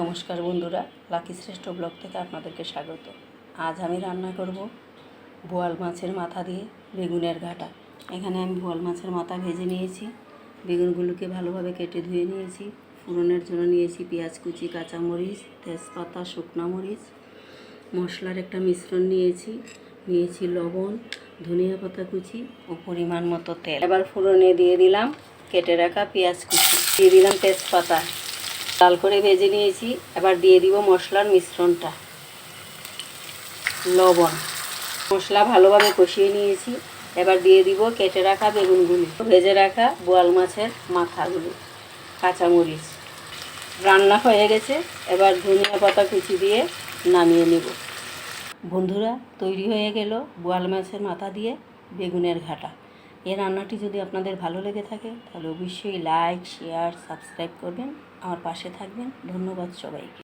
নমস্কার বন্ধুরা, লাকি শ্রেষ্ঠ ব্লগ থেকে আপনাদেরকে স্বাগত। আজ আমি রান্না করব বোয়াল মাছের মাথা দিয়ে বেগুনের ঘাটা। এখানে আমি বোয়াল মাছের মাথা ভেজে নিয়েছি, বেগুনগুলোকে ভালোভাবে কেটে ধুয়ে নিয়েছি, ফোড়নের জন্য নিয়েছি পেঁয়াজ, কুচি, কাঁচামরিচ, তেজপাতা, শুকনো মরিচ, মশলার একটা মিশ্রণ নিয়েছি নিয়েছি লবণ, ধনিয়া পাতা কুচি ও পরিমাণ মতো তেল। এবার ফোড়নে দিয়ে দিলাম কেটে রাখা পেঁয়াজ কুচি। দিয়ে দিলাম তেজপাতা। লাল করে ভেজে নিয়েছি। এবার দিয়ে দিব মশলার মিশ্রণটা। লবণ। মশলা ভালোভাবে কষিয়ে নিয়েছি। এবার দিয়ে দিব কেটে রাখা বেগুনগুলি। ভেজে রাখা বোয়াল মাছের মাথাগুলো। কাঁচামরিচ। রান্না হয়ে গেছে। এবার ধনিয়া পাতা কুচি দিয়ে নামিয়ে নেব। বন্ধুরা, তৈরি হয়ে গেল বোয়াল মাছের মাথা দিয়ে বেগুনের ঘাটা। এই রান্নাটি যদি আপনাদের ভালো লেগে থাকে, তাহলে অবশ্যই লাইক শেয়ার সাবস্ক্রাইব করবেন। আমার পাশে থাকবেন। ধন্যবাদ সবাইকে।